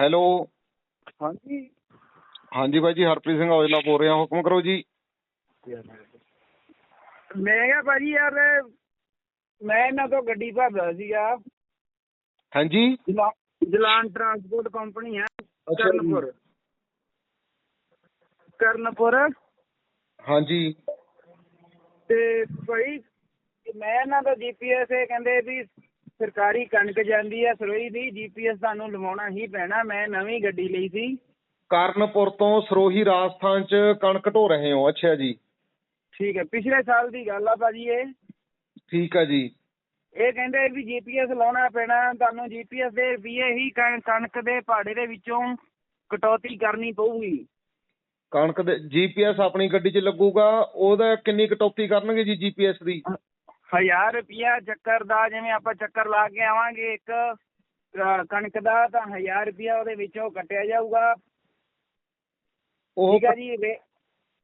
Hello. ਹਾਂਜੀ। ਹਾਂਜੀ ਬਾਈ ਜੀ ਹਰਪ੍ਰੀਤ ਸਿੰਘ ਔਜਲਾ ਬੋਲ ਰਿਹਾ ਹੁਕਮ ਕਰੋ ਜੀ। ਮੈਂ ਕਿਹਾ ਭਾਜੀ ਯਾਰ ਮੈਂ ਇਹਨਾਂ ਤੋਂ ਗੱਡੀ ਭਰਦਾ ਸੀਗਾ। ਹਾਂਜੀ। ਜਲਾ- ਜਲਾਨ ਟਰਾਂਸਪੋਰਟ ਕੰਪਨੀ ਹੈ ਕਰਨਪੁਰ। ਕਰਨਪੁਰ। ਹਾਂਜੀ। ਤੇ ਭਾਈ ਮੈਂ ਇਹਨਾਂ ਦਾ ਜੀਪੀਐਸ ਇਹ ਕਹਿੰਦੇ ਵੀ ਸਰਕਾਰੀ ਕਣਕ ਜਾਂਦੀ ਹੈ ਸਰੋਈ ਦੀ ਜੀਪੀਐਸ ਤੁਹਾਨੂੰ ਲਵਾਉਣਾ ਹੀ ਪੈਣਾ। ਮੈਂ ਨਵੀਂ ਗੱਡੀ ਲਈ ਸੀ। ਕਰਨਪੁਰ ਤੋਂ ਸਰੋਹੀ ਰਾਜਸਥਾਨ ਚ ਕਣਕ ਢੋ ਰਹੇ ਹੋ। ਅੱਛਾ ਜੀ। ਠੀਕ ਹੈ। ਪਿਛਲੇ ਸਾਲ ਦੀ ਗੱਲ ਆ ਭਾਜੀ ਇਹ। ਠੀਕ ਆ ਜੀ। ਇਹ ਕਹਿੰਦੇ ਵੀ ਜੀਪੀਐਸ ਲਾਉਣਾ ਪੈਣਾ। ਤੁਹਾਨੂੰ ਜੀਪੀਐਸ ਦੇ ਰੁਪਈਏ ਹੀ ਕਣ- ਕਣਕ ਦੇ ਭਾੜੇ ਦੇ ਵਿੱਚੋਂ ਕਟੌਤੀ ਕਰਨੀ ਪਊਗੀ। ਕਣਕ ਦੇ ਜੀਪੀਐਸ ਆਪਣੀ ਗੱਡੀ 'ਚ ਲੱਗੂਗਾ। ਉਹਦਾ ਕਿੰਨੀ ਕਟੌਤੀ ਕਰਨਗੇ ਜੀ ਜੀਪੀਐਸ ਦੀ? ਹਜ਼ਾਰ ਰੁਪਿਆ ਚੱਕਰ ਦਾ ਜਿਵੇਂ ਆਪਾਂ ਚੱਕਰ ਲਾ ਕੇ ਆਵਾਂਗੇ ਇੱਕ ਕਣਕ ਦਾ ਤਾਂ ਹਜ਼ਾਰ ਰੁਪਿਆ ਉਹਦੇ ਵਿੱਚੋਂ ਕੱਟਿਆ ਜਾਊਗਾ। ਉਹ ਠੀਕ ਹੈ ਜੀ ਰੇ-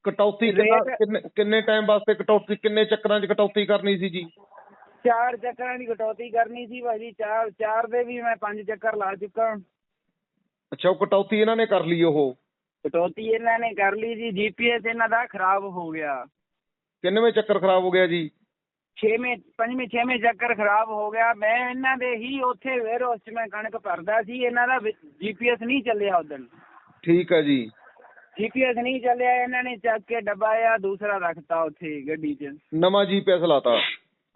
ਕਟੌਤੀ ਕਿੰਨਾ ਰੇਟ- ਕਿੰਨੇ ਕਿੰਨੇ ਟਾਈਮ ਵਾਸਤੇ ਕਟੌਤੀ ਕਿੰਨੇ ਚੱਕਰਾਂ 'ਚ ਕਟੌਤੀ ਕਰਨੀ ਸੀ ਜੀ? ਚਾਰ ਚੱਕਰਾਂ ਦੀ ਕਟੌਤੀ ਕਰਨੀ ਸੀ ਭਾਜੀ ਚਾਰ ਚਾਰ ਦੇ ਵੀ ਮੈਂ ਪੰਜ ਚੱਕਰ ਲਾ ਚੁੱਕਾ। ਅੱਛਾ ਉਹ ਕਟੌਤੀ ਇਹਨਾਂ ਨੇ ਕਰ ਲਈ ਉਹ? ਕਟੌਤੀ ਇਹਨਾਂ ਨੇ ਕਰ ਲਈ ਜੀ ਜੀਪੀਐਸ ਇਹਨਾਂ ਦਾ ਖਰਾਬ ਹੋ ਗਿਆ। ਕਿੰਨਵੇਂ ਚੱਕਰ ਖਰਾਬ ਹੋ ਗਿਆ ਜੀ? ਛੇਵੇਂ ਪੰਜਵੇਂ ਛੇਵੇਂ ਚੱਕਰ ਖਰਾਬ ਹੋ ਗਿਆ। ਮੈਂ ਇਹਨਾਂ ਦੇ ਹੀ ਉੱਥੇ ਵੇਅਰਹਾਊਸ 'ਚ ਮੈਂ ਕਣਕ ਭਰਦਾ ਸੀ। ਇਹਨਾਂ ਦਾ ਜੀਪੀਐਸ ਨਹੀਂ ਚੱਲਿਆ ਉਦੋਂ ਠੀਕ ਆ ਜੀ। ਜੀਪੀਐਸ ਨਹੀਂ ਚੱਲਿਆ। ਇਹਨਾਂ ਨੇ ਚੱਕ ਕੇ ਡੱਬਾਇਆ ਦੂਸਰਾ ਰੱਖਤਾ ਉੱਥੇ ਗੱਡੀ 'ਚ। ਨਵਾਂ ਜੀਪੀਐਸ ਲਾਤਾ।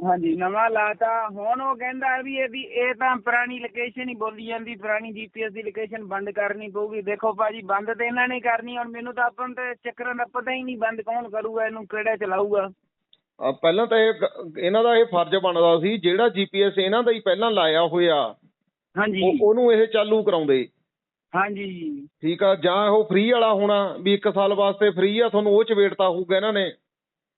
ਹਾਂਜੀ ਨਵਾਂ ਲਾਤਾ। ਹੁਣ ਉਹ ਕਹਿੰਦਾ ਵੀ ਇਹਦੀ ਇਹ ਤਾਂ ਪੁਰਾਣੀ ਲੋਕੇਸ਼ਨ ਹੀ ਬੋਲੀ ਜਾਂਦੀ। ਪੁਰਾਣੀ ਜੀਪੀਐਸ ਦੀ ਲੋਕੇਸ਼ਨ ਬੰਦ ਕਰਨੀ ਪਊਗੀ। ਦੇਖੋ ਭਾਜੀ ਬੰਦ ਤੇ ਇਹਨਾਂ ਨੇ ਕਰਨੀ। ਹੁਣ ਮੈਨੂੰ ਤਾਂ ਆਪਾਂ ਨੂੰ ਤੇ ਚੱਕਰਾਂ ਦਾ ਪਤਾ ਹੀ ਨਹੀਂ ਬੰਦ ਕੌਣ ਕਰੂਗਾ ਇਹਨੂੰ ਕਿਹੜਾ ਚਲਾਊਗਾ। ਆ ਪਹਿਲਾਂ ਤਾਂ ਇਹ ਇਹਨਾਂ ਦਾ ਇਹ ਫਰਜ਼ ਬਣਦਾ ਸੀ ਜਿਹੜਾ ਜੀਪੀਐਸ ਇਹਨਾਂ ਦਾ ਹੀ ਪਹਿਲਾਂ ਲਾਇਆ ਹੋਇਆ ਹਾਂਜੀ। ਉਹ- ਉਹਨੂੰ ਇਹ ਚਾਲੂ ਕਰਾਉਂਦੇ। ਹਾਂਜੀ। ਠੀਕ ਆ ਜਾਂ ਉਹ ਫ੍ਰੀ ਵਾਲਾ ਹੋਣਾ ਵੀ ਇੱਕ ਸਾਲ ਵਾਸਤੇ ਫ੍ਰੀ ਆ ਤੁਹਾਨੂੰ ਉਹ ਚ ਵੇਟਤਾ ਹੋਊਗਾ ਇਹਨਾਂ ਨੇ।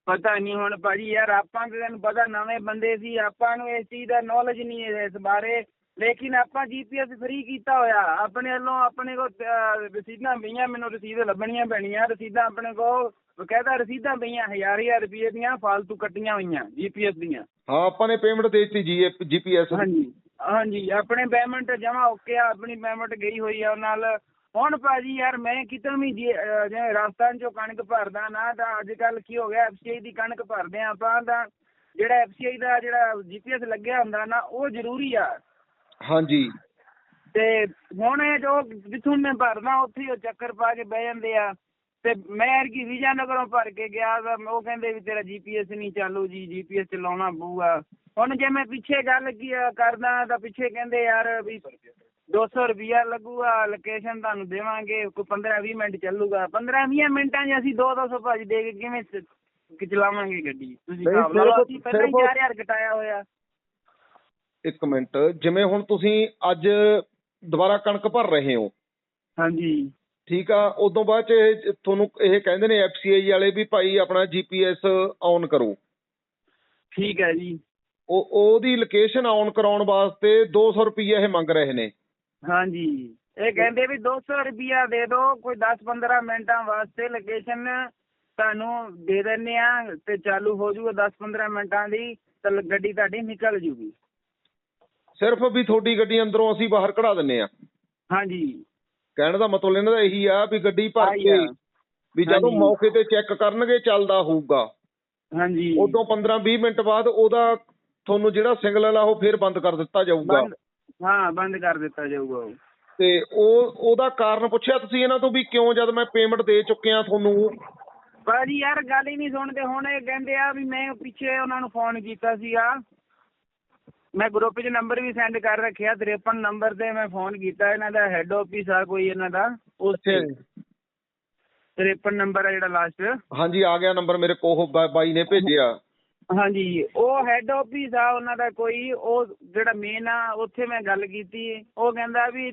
ਪਤਾ ਨਹੀਂ ਹੁਣ ਭਾਜੀ ਯਾਰ ਆਪਾਂ ਤੇ ਤੈਨੂੰ ਪਤਾ ਨਵੇਂ ਬੰਦੇ ਸੀ ਆਪਾਂ ਨੂੰ ਇਸ ਚੀਜ਼ ਦਾ ਨੌਲੇਜ ਨਹੀਂ ਹੈ ਇਸ ਬਾਰੇ। ਲੇਕਿਨ ਆਪਾਂ ਜੀਪੀਐਸ ਫ੍ਰੀ ਕੀਤਾ ਹੋਇਆ। ਆਪਣੇ ਵੱਲੋਂ ਆਪਣੇ ਕੋਲ ਰਸੀਦਾਂ ਪਈਆਂ ਮੈਨੂੰ ਰਸੀਦ ਲੱਭਣੀਆਂ ਪੈਣੀਆਂ। ਰਸੀਦਾਂ ਆਪਣੇ ਕੋਲ ਬਕਾਇਦਾ ਰਸੀਦਾਂ ਪਈਆਂ ਹਜ਼ਾਰ ਹਜ਼ਾਰ ਰੁਪਏ ਦੀਆਂ ਫਾਲਤੂ ਕੱਟੀਆਂ ਹੋਈਆਂ ਜੀਪੀਐਸ ਦੀਆਂ। ਹਾਂ ਆਪਾਂ ਨੇ ਪੇਮੈਂਟ ਦੇ ਦਿੱਤੀ ਜੀ ਜੀਪੀਐਸ ਹਾਂਜੀ ਹਾਂਜੀ ਆਪਣੇ ਪੇਮੈਂਟ ਜਮਾ ਓਕੇ ਆ ਆਪਣੀ ਪੇਮੈਂਟ ਗਈ ਹੋਈ ਆ ਉਹ ਨਾਲ। ਹੁਣ ਭਾਜੀ ਯਾਰ ਮੈਂ ਕਿਤੇ ਵੀ ਜਿਵੇਂ ਰਾਜਸਥਾਨ ਚੋਂ ਕਣਕ ਭਰਦਾ ਨਾ ਤਾਂ ਅੱਜ ਕੱਲ ਕੀ ਹੋ ਗਿਆ ਐਫਸੀਆਈ ਦੀ ਕਣਕ ਭਰਦੇ ਆਪਾਂ ਤਾਂ ਜਿਹੜਾ ਐਫਸੀਆਈ ਦਾ ਜਿਹੜਾ ਜੀਪੀਐਸ ਲੱਗਿਆ ਹੁੰਦਾ ਨਾ ਉਹ ਜ਼ਰੂਰੀ ਆ। ਹਾਂਜੀ। ਤੇ ਹੁਣ ਇਹ ਜੋ ਜਿੱਥੋਂ ਮੈਂ ਭਰਦਾ ਉੱਥੇ ਹੀ ਉਹ ਚੱਕਰ ਪਾ ਕੇ ਬਹਿ ਜਾਂਦੇ ਆ। ਤੇ ਮੈਂ ਕੀ ਵੀਜ਼ਾ ਨਗਰੋਂ ਭਰ ਕੇ ਗਿਆ ਤਾਂ ਉਹ ਕਹਿੰਦੇ ਵੀ ਤੇਰਾ ਜੀਪੀਐਸ ਨਹੀਂ ਚਾਲੂ ਜੀ ਜੀਪੀਐਸ ਚਲਾਉਣਾ ਪਊਗਾ। ਹੁਣ ਜੇ ਮੈਂ ਪਿੱਛੇ ਗੱਲ ਕੀ ਕਰਦਾ ਤਾਂ ਪਿੱਛੇ ਕਹਿੰਦੇ ਯਾਰ ਵੀ 200 ਰੁਪਿਆ ਲੱਗੂਗਾ ਲੋਕੇਸ਼ਨ ਤੁਹਾਨੂੰ ਦੇਵਾਂਗੇ ਕੋਈ 15 20 ਮਿੰਟ ਚੱਲੂਗਾ। 15 20 ਮਿੰਟਾਂ 'ਚ ਅਸੀਂ 2 200 ਭਾਜੀ ਦੇ ਕੇ ਕਿਵੇਂ ਕਿ ਚਲਾਵਾਂਗੇ ਗੱਡੀ? ਤੁਸੀਂ ਹਿਸਾਬ ਲਾ ਲਓ ਅਸੀਂ ਪਹਿਲਾਂ ਹੀ ਸਿਰਫ- 4000 ਘਟਾਇਆ ਹੋਇਆ। ਇੱਕ ਮਿੰਟ। ਜਿਵੇਂ ਹੁਣ ਤੁਸੀਂ ਅੱਜ ਦੁਬਾਰਾ ਕਣਕ ਭਰ ਰਹੇ ਹੋ। ਹਾਂਜੀ। ਠੀਕ ਆ ਉਦੋਂ ਬਾਅਦ ਚ ਇਹ ਤੁਹਾਨੂੰ ਇਹ ਕਹਿੰਦੇ ਨੇ ਐਫਸੀਆਈ ਵਾਲੇ ਵੀ ਭਾਈ ਆਪਣਾ ਜੀਪੀਐਸ ਔਨ ਕਰੋ। ਠੀਕ ਹੈ ਜੀ। ਉਹ ਉਹਦੀ ਲੋਕੇਸ਼ਨ ਔਨ ਕਰਾਉਣ ਵਾਸਤੇ 200 ਰੁਪਏ ਇਹ ਮੰਗ ਰਹੇ ਨੇ। ਹਾਂਜੀ। ਇਹ ਕਹਿੰਦੇ ਵੀ 200 ਰੁਪਿਆ ਦੇ ਦਿਓ ਕੋਈ 10-15 ਮਿੰਟਾਂ ਵਾਸਤੇ ਲੋਕੇਸ਼ਨ ਤੁਹਾਨੂੰ ਦੇ ਦਿੰਨੇ ਆ ਤੇ ਚਾਲੂ ਹੋ ਜਾਊਗਾ 10-15 ਮਿੰਟਾਂ ਦੀ ਤਾਂ ਗੱਡੀ ਤੁਹਾਡੀ ਨਿਕਲ ਜੂਗੀ। ਸਿਰਫ ਵੀ ਤੁਹਾਡੀ ਗੱਡੀ ਅੰਦਰੋਂ ਅਸੀਂ ਬਾਹਰ ਕਢਾ ਦਿੰਨੇ ਆ। ਹਾਂਜੀ। ਕਹਿਣ ਦਾ ਮਤਲਬ ਇਹਨਾਂ ਦਾ ਇਹੀ ਆ ਵੀ ਗੱਡੀ ਭਰ ਕੇ। ਵੀ ਜਦੋਂ। ਮੌਕੇ ਤੇ ਚੈੱਕ ਕਰਨਗੇ ਚੱਲਦਾ ਹੋਊਗਾ। ਹਾਂਜੀ। ਉਦੋਂ 15-20 ਮਿੰਟ ਬਾਅਦ ਉਹਦਾ ਤੁਹਾਨੂੰ ਜਿਹੜਾ ਸਿੰਗਨਲ ਆ ਉਹ ਫੇਰ ਬੰਦ ਕਰ ਦਿੱਤਾ ਜਾਊਗਾ। ਹਾਂ ਬੰਦ ਕਰ ਦਿੱਤਾ ਜਾਊਗਾ ਤੇ ਉਹ ਉਹਦਾ ਕਾਰਨ ਪੁੱਛਿਆ ਤੁਸੀਂ ਇਹਨਾਂ ਤੋਂ ਵੀ ਕਿਉਂ ਜਦ ਮੈਂ ਪੇਮੈਂਟ ਦੇ ਚੁੱਕਿਆ ਤੁਹਾਨੂੰ? ਭਾਜੀ ਯਾਰ ਗੱਲ ਹੀ ਨਹੀਂ ਸੁਣਦੇ। ਹੁਣ ਇਹ ਕਹਿੰਦੇ ਆ ਵੀ ਮੈਂ ਪਿੱਛੇ ਉਹਨਾਂ ਨੂੰ ਫੋਨ ਕੀਤਾ ਸੀਗਾ। ਮੈਂ ਗਰੁੱਪ 'ਚ ਨੰਬਰ ਵੀ ਸੈਂਡ ਕਰ ਰੱਖਿਆ 53 ਨੰਬਰ ਤੇ ਮੈਂ ਫੋਨ ਕੀਤਾ ਇਹਨਾਂ ਦਾ ਹੈੱਡ ਆਫਿਸ ਆ ਕੋਈ ਇਹਨਾਂ ਦਾ ਤੇ 53 ਨੰਬਰ ਆ ਜਿਹੜਾ ਲਾਸਟ ਹਾਂਜੀ ਆ ਗਿਆ ਨੰਬਰ ਮੇਰੇ ਕੋਲ ਬਾ- ਬਾਈ ਨੇ ਭੇਜਿਆ। ਹਾਂਜੀ ਉਹ ਹੈੱਡ ਆਫਿਸ ਆ ਉਹਨਾਂ ਦਾ ਕੋਈ ਉਹ ਜਿਹੜਾ ਮੇਨ ਆ ਉੱਥੇ ਮੈਂ ਗੱਲ ਕੀਤੀ। ਉਹ ਕਹਿੰਦਾ ਵੀ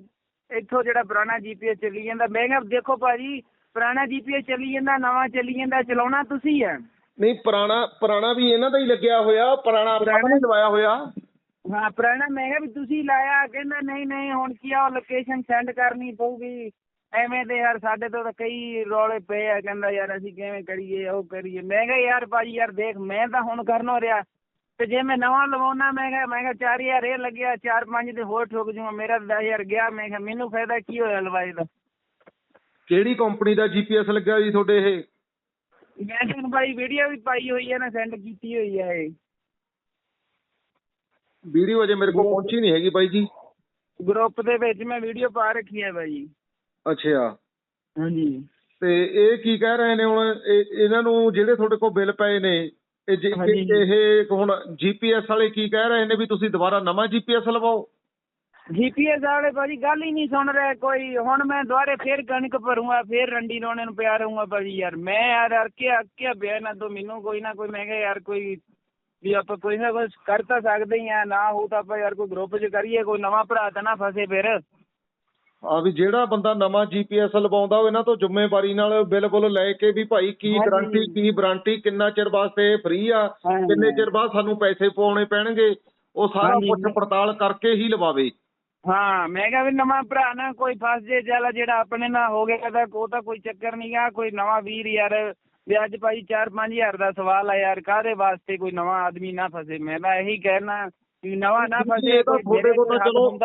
ਇੱਥੋਂ ਜਿਹੜਾ ਪੁਰਾਣਾ ਜੀਪੀਐਸ ਚੱਲੀ ਜਾਂਦਾ ਮੈਂ ਕਿਹਾ ਦੇਖੋ ਭਾਜੀ ਪੁਰਾਣਾ ਜੀਪੀਐਸ ਚੱਲੀ ਜਾਂਦਾ ਨਵਾਂ ਚੱਲੀ ਜਾਂਦਾ ਚਲਾਉਣਾ ਤੁਸੀਂ ਆ। ਨਹੀਂ ਪੁਰਾਣਾ ਪੁਰਾਣਾ ਵੀ ਇਹਨਾਂ ਦਾ ਹੀ ਲੱਗਿਆ ਹੋਇਆ ਪੁਰਾਣਾ ਆਪਾਂ ਪੁਰਾਣਾ- ਨਹੀਂ ਲਵਾਇਆ ਹੋਇਆ। ਹਾਂ ਪੁਰਾਣਾ ਮੈਂ ਕਿਹਾ ਵੀ ਤੁਸੀਂ ਲਾਇਆ ਕਹਿੰਦਾ ਨਹੀਂ ਨਹੀਂ ਹੁਣ ਕੀ ਆ ਉਹ ਲੋਕੇਸ਼ਨ ਸੈਂਡ ਕਰਨੀ ਪਊਗੀ। ਐਵੇਂ ਤੇ ਯਾਰ ਸਾਡੇ ਤੋਂ ਤਾਂ ਕਈ ਰੌਲੇ ਪਏ ਆ ਕਹਿੰਦਾ ਯਾਰ ਅਸੀਂ ਕਿਵੇਂ ਕਰੀਏ ਉਹ ਕਰੀਏ। ਮੈਂ ਕਿਹਾ ਯਾਰ ਭਾਜੀ ਯਾਰ ਦੇਖ ਮੈਂ ਤਾਂ ਹੁਣ ਕਰਨੋਂ ਰਿਹਾ। ਤੇ ਜੇ ਮੈਂ ਨਵਾਂ ਲਵਾਉਣਾ ਮੈਂ ਕਿਹਾ ਮੈਂ ਕਿਹਾ 4000 ਇਹ ਲੱਗਿਆ 4-5 ਤੇ ਹੋਰ ਠੋਕ ਜੂਗਾ ਮੇਰਾ 10000 ਗਿਆ ਮੈਂ ਕਿਹਾ ਮੈਨੂੰ ਫਾਇਦਾ ਕੀ ਹੋਇਆ ਲਵਾਈ ਦਾ? ਕਿਹੜੀ ਕੰਪਨੀ ਦਾ ਜੀਪੀਐਸ ਲੱਗਿਆ ਜੀ ਤੁਹਾਡੇ ਇਹ? ਮੈਂ ਤੁਹਾਨੂੰ ਭਾਈ ਵੀਡੀਓ ਵੀ ਪਾਈ ਹੋਈ ਹੈ ਨਾ ਸੈਂਡ ਕੀਤੀ ਹੋਈ ਹੈ ਇਹ। ਵੀਡੀਓ ਅਜੇ ਮੇਰੇ ਕੋਲ ਪਹੁੰਚੀ ਨਹੀਂ ਹੈਗੀ ਬਾਈ ਜੀ। ਗਰੁੱਪ ਦੇ ਵਿੱਚ ਮੈਂ ਵੀਡੀਓ ਪਾ ਰੱਖੀ ਹੈ ਭਾਈ ਅੱਛਾ। ਹਾਂਜੀ। ਤੇ ਇਹ ਕੀ ਕਹਿ ਰਹੇ ਨੇ ਹੁਣ? ਇਹ- ਇਹਨਾਂ ਨੂੰ ਜਿਹੜੇ ਤੁਹਾਡੇ ਕੋਲ ਬਿੱਲ ਪਏ ਨੇ ਇਹ ਜੇ- ਹਾਂਜੀ। ਇਹ ਹੁਣ ਜੀਪੀਐਸ ਵਾਲੇ ਕੀ ਕਹਿ ਰਹੇ ਨੇ ਵੀ ਤੁਸੀਂ ਦੁਬਾਰਾ ਨਵਾਂ ਜੀਪੀਐਸ ਲਵਾਓ? ਜੀਪੀਐਸ ਵਾਲੇ ਭਾਜੀ ਗੱਲ ਹੀ ਨਹੀਂ ਸੁਣ ਰਿਹਾ ਕੋਈ। ਹੁਣ ਮੈਂ ਦੁਬਾਰੇ ਫੇਰ ਕਣਕ ਭਰੂੰਗਾ ਫੇਰ ਰੰਡੀ ਲਾਉਣੇ ਨੂੰ ਪਿਆ ਰਹੂੰਗਾ ਭਾਜੀ ਯਾਰ। ਮੈਂ ਯਾਰ ਅਰਕਿਆ ਪਿਆ ਨਾ ਤੋਂ। ਮੈਨੂੰ ਕੋਈ ਨਾ ਕੋਈ ਮੈਂ ਕਿਹਾ ਯਾਰ ਕੋਈ ਵੀ ਆਪਾਂ ਕੋਈ ਨਾ ਕੁਝ ਕਰ ਤਾਂ ਸਕਦੇ ਹੀ ਆ ਨਾ ਹੋ ਤਾਂ ਆਪਾਂ ਯਾਰ ਕੋਈ ਗਰੁੱਪ 'ਚ ਕਰੀਏ ਕੋਈ ਨਵਾਂ ਭਰਾ ਤਾਂ ਨਾ ਫਸੇ ਫਿਰ ਆ ਵੀ ਜਿਹੜਾ ਬੰਦਾ ਨਵਾਂ ਜੀਪੀਐਸ ਲਵਾਉਂਦਾ ਉਹ ਇਹਨਾਂ ਤੋਂ ਜ਼ਿੰਮੇਵਾਰੀ ਨਾਲ ਬਿੱਲ ਬੁੱਲ ਲੈ ਕੇ ਵੀ ਭਾਈ ਕੀ ਹਾਂਜੀ। ਗਾਰੰਟੀ ਕੀ ਵਾਰੰਟੀ ਕਿੰਨਾ ਚਿਰ ਵਾਸਤੇ ਫ੍ਰੀ ਆ ਹਾਂਜੀ। ਕਿੰਨੇ ਚਿਰ ਬਾਅਦ ਸਾਨੂੰ ਪੈਸੇ ਪਾਉਣੇ ਪੈਣਗੇ ਉਹ ਸਾਰਾ ਹਾਂਜੀ। ਪੁੱਛ ਪੜਤਾਲ ਕਰਕੇ ਹੀ ਲਵਾਵੇ ਹਾਂ ਮੈਂ ਕਿਹਾ ਵੀ ਨਵਾਂ ਭਰਾ ਨਾ ਕੋਈ ਫਸ ਜੇ ਚੱਲ ਜਿਹੜਾ ਆਪਣੇ ਨਾਲ ਹੋ ਗਿਆ ਤਾਂ ਉਹ ਤਾਂ ਕੋਈ ਚੱਕਰ ਨਹੀਂ ਆ ਕੋਈ ਨਵਾਂ ਵੀਰ ਯਾਰ ਵੀ ਅੱਜ ਭਾਈ 4-5000 ਦਾ ਸਵਾਲ ਆ ਯਾਰ ਕਾਹਦੇ ਵਾਸਤੇ ਕੋਈ ਨਵਾਂ ਆਦਮੀ ਨਾ ਫਸੇ? ਮੈਂ ਤਾਂ ਇਹੀ ਕਹਿਣਾ ਵੀ ਨਵਾਂ ਨਾ ਫਸੇ ਤੁਹਾਡੇ ਕੋਲ ਤਾਂ ਚਲੋ-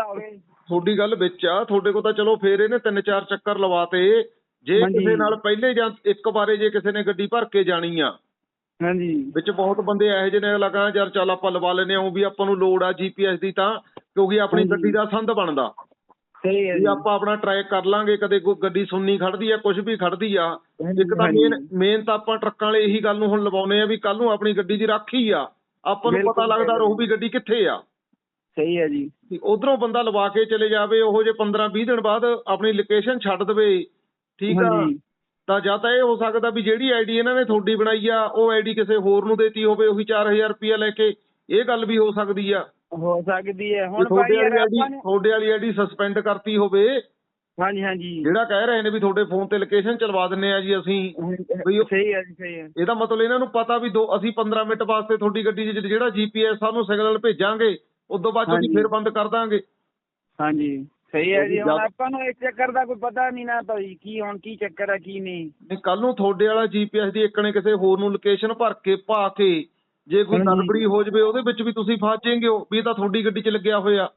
ਤੁਹਾਡੀ ਗੱਲ ਵਿੱਚ ਆ ਤੁਹਾਡੇ ਕੋਲ ਤਾਂ ਚਲੋ ਫੇਰ ਇਹਨੇ ਤਿੰਨ ਚਾਰ ਚੱਕਰ ਲਵਾਤੇ। ਜੇ। ਕਿਸੇ ਨਾਲ ਪਹਿਲੇ ਜਾਂ ਇੱਕ ਵਾਰੇ ਜੇ ਕਿਸੇ ਨੇ ਗੱਡੀ ਭਰ ਕੇ ਜਾਣੀ ਆ। ਹਾਂਜੀ। ਵਿੱਚ ਬਹੁਤ ਬੰਦੇ ਇਹੋ ਜਿਹੇ ਨੇ ਲਗਾ ਯਾਰ ਚੱਲ ਆਪਾਂ ਲਵਾ ਲੈਨੇ ਆ ਵੀ ਆਪਾਂ ਨੂੰ ਲੋੜ ਆ ਜੀਪੀਐਸ ਦੀ ਤਾਂ ਕਿਉਂਕਿ ਆਪਣੀ। ਗੱਡੀ ਦਾ ਸੰਦ ਬਣਦਾ। ਸਹੀ ਹੈ ਵੀ ਆਪਾਂ ਆਪਣਾ ਟਰੈਕ ਕਰ ਲਾਂਗੇ ਕਦੇ ਕੋਈ ਗੱਡੀ ਸੁੰਨੀ ਖੜਦੀ ਆ ਕੁਝ ਵੀ ਖੜਦੀ ਆ ਇੱਕ ਤਾਂ। ਮੇਨ ਮੇਨ ਤਾਂ ਆਪਾਂ ਟਰੱਕਾਂ ਵਾਲੇ ਇਹੀ ਗੱਲ ਨੂੰ ਹੁਣ ਲਵਾਉਨੇ ਆ ਵੀ ਕੱਲ ਨੂੰ ਆਪਣੀ ਗੱਡੀ ਦੀ ਰਾਖੀ ਆ ਆਪਾਂ ਨੂੰ ਪਤਾ ਲੱਗਦਾ ਰਹੂ ਵੀ ਗੱਡੀ ਕਿੱਥੇ ਆ। ਸਹੀ ਹੈ ਜੀ। ਉਧਰੋਂ ਬੰਦਾ ਲਵਾ ਕੇ ਚਲੇ ਜਾਵੇ ਉਹ ਜੇ 15 20 ਦਿਨ ਬਾਅਦ ਆਪਣੀ ਲੋਕੇਸ਼ਨ ਛੱਡ ਦੇਵੇ ਠੀਕ ਆ? ਤਾਂ ਜਾਂ ਤਾਂ ਇਹ ਹੋ ਸਕਦਾ ਵੀ ਜਿਹੜੀ ਆਈਡੀ ਇਹਨਾਂ ਨੇ ਤੁਹਾਡੀ ਬਣਾਈ ਆ ਉਹ ਆਈਡੀ ਕਿਸੇ ਹੋਰ ਨੂੰ ਦੇਤੀ ਹੋਵੇ ਉਹੀ 4000 ਰੁਪਇਆ ਲੈ ਕੇ ਇਹ ਗੱਲ ਵੀ ਹੋ ਸਕਦੀ ਆ। ਹੋ ਸਕਦੀ ਹੈ। ਹੁਣ ਤੁਹਾਡੇ ਯਾਰ ਵਾਲੀ ਆਈਡੀ ਨੇ ਤੁਹਾਡੇ ਵਾਲੀ ਆਈਡੀ ਸਸਪੈਂਡ ਕਰਤੀ ਹੋਵੇ। ਹਾਂਜੀ ਹਾਂਜੀ। ਜਿਹੜਾ ਕਹਿ ਰਹੇ ਨੇ ਵੀ ਤੁਹਾਡੇ ਫੋਨ ਤੇ ਲੋਕੇਸ਼ਨ ਚਲਵਾ ਦਿੰਨੇ ਆ ਜੀ ਅਸੀਂ। ਉਹ- ਸਹੀ ਹੈ ਜੀ ਸਹੀ ਹੈ। ਇਹਦਾ ਮਤਲਬ ਇਹਨਾਂ ਨੂੰ ਪਤਾ ਵੀ ਦੋ ਅਸੀਂ 15 ਮਿੰਟ ਵਾਸਤੇ ਤੁਹਾਡੀ ਗੱਡੀ 'ਚ ਜਿਹੜਾ ਜੀਪੀਐਸ ਸਾਨੂੰ ਸਿਗਨਲ ਭੇਜਾਂਗੇ ਉਦੋਂ ਬਾਅਦ 'ਚ ਅਸੀਂ ਹਾਂਜੀ। ਫਿਰ ਬੰਦ ਕਰ ਦਾਂਗੇ। ਹਾਂਜੀ। ਸਹੀ ਹੈ ਜੀ। ਹੁਣ ਆਪਾਂ ਨੂੰ ਇਸ ਚੱਕਰ ਦਾ ਕੋਈ ਪਤਾ ਨਹੀਂ ਨਾ ਭਾਈ ਕੀ ਹੁਣ ਕੀ ਚੱਕਰ ਆ ਕੀ ਨਹੀਂ। ਨਹੀਂ ਕੱਲ ਨੂੰ ਤੁਹਾਡੇ ਵਾਲਾ ਜੀਪੀਐਸ ਦੀ ਇੱਕ ਨੇ ਕਿਸੇ ਹੋਰ ਨੂੰ ਲੋਕੇਸ਼ਨ ਭਰ ਕੇ ਪਾ ਕੇ ਜੇ ਕੋਈ ਹਾਂਜੀ। ਗੜਬੜੀ ਹੋ ਜਵੇ ਉਹਦੇ ਵਿੱਚ ਵੀ ਤੁਸੀਂ ਫਸ ਜਾਏਂਗੇ ਹੋ ਵੀ ਇਹ ਤਾਂ ਤੁਹਾਡੀ ਗੱਡੀ 'ਚ ਲੱਗਿਆ ਹੋਇਆ।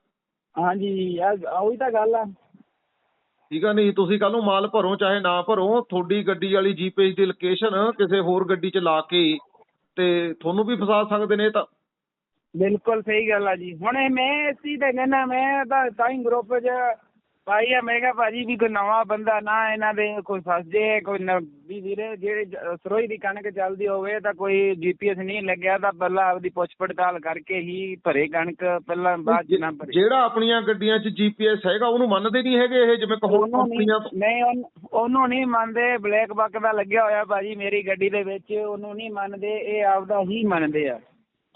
ਹਾਂਜੀ ਯਾਰ ਉਹੀ ਤਾਂ ਗੱਲ ਆ। ਠੀਕ ਆ ਨਹੀਂ ਤੁਸੀਂ ਕੱਲ ਨੂੰ ਮਾਲ ਭਰੋ ਚਾਹੇ ਨਾ ਭਰੋ ਤੁਹਾਡੀ ਗੱਡੀ ਵਾਲੀ ਜੀਪੀਐਸ ਦੀ ਲੋਕੇਸ਼ਨ ਕਿਸੇ ਹੋਰ ਗੱਡੀ 'ਚ ਲਾ ਕੇ ਤੇ ਤੁਹਾਨੂੰ ਵੀ ਫਸਾ ਸਕਦੇ ਨੇ ਇਹ ਤਾਂ। ਬਿਲਕੁਲ ਸਹੀ ਗੱਲ ਆ ਜੀ। ਹੁਣ ਇਹ ਮੈਂ ਇਸ ਚੀਜ਼ ਦਾ ਕਹਿੰਦਾ ਮੈਂ ਤਾਂ ਤਾਂ ਹੀ ਗਰੁੱਪ 'ਚ ਪਾਈ ਆ ਮੈਂ ਕਿਹਾ ਭਾਜੀ ਵੀ ਕੋਈ ਨਵਾਂ ਬੰਦਾ ਨਾ ਇਹਨਾਂ ਦੇ ਕੋਈ ਫਸ ਜੇ ਕੋਈ ਨ- ਵੀ ਵੀਰੇ ਜਿਹੜੇ ਸਰੋਈ ਦੀ ਕਣਕ ਚੱਲਦੀ ਹੋਵੇ ਤਾਂ ਕੋਈ ਜੀਪੀਐਸ ਨਹੀਂ ਲੱਗਿਆ ਤਾਂ ਪਹਿਲਾਂ ਆਪਦੀ ਪੁੱਛ ਪੜਤਾਲ ਕਰਕੇ ਹੀ ਭਰੇ ਕਣਕ ਪਹਿਲਾਂ ਬਾਅਦ 'ਚ ਨਾ ਭਰੇ। ਜਿਹੜਾ ਆਪਣੀਆਂ ਗੱਡੀਆਂ 'ਚ ਜੀਪੀਐਸ ਹੈਗਾ ਉਹਨੂੰ ਮੰਨਦੇ ਨਹੀਂ ਹੈਗੇ ਇਹ ਜਿਵੇਂ ਕਹੋ ਉਹਨੂੰ ਨਹੀਂ ਕੰਪਨੀਆਂ ਤੋਂ। ਨਹੀਂ ਉਹਨ- ਨਹੀਂ ਮੰਨਦੇ ਬਲੈਕ ਬੱਕ ਦਾ ਲੱਗਿਆ ਹੋਇਆ ਭਾਜੀ ਮੇਰੀ ਗੱਡੀ ਦੇ ਵਿੱਚ ਉਹਨੂੰ ਨਹੀਂ ਮੰਨਦੇ ਇਹ ਆਪਦਾ ਹੀ ਮੰਨਦੇ ਆ।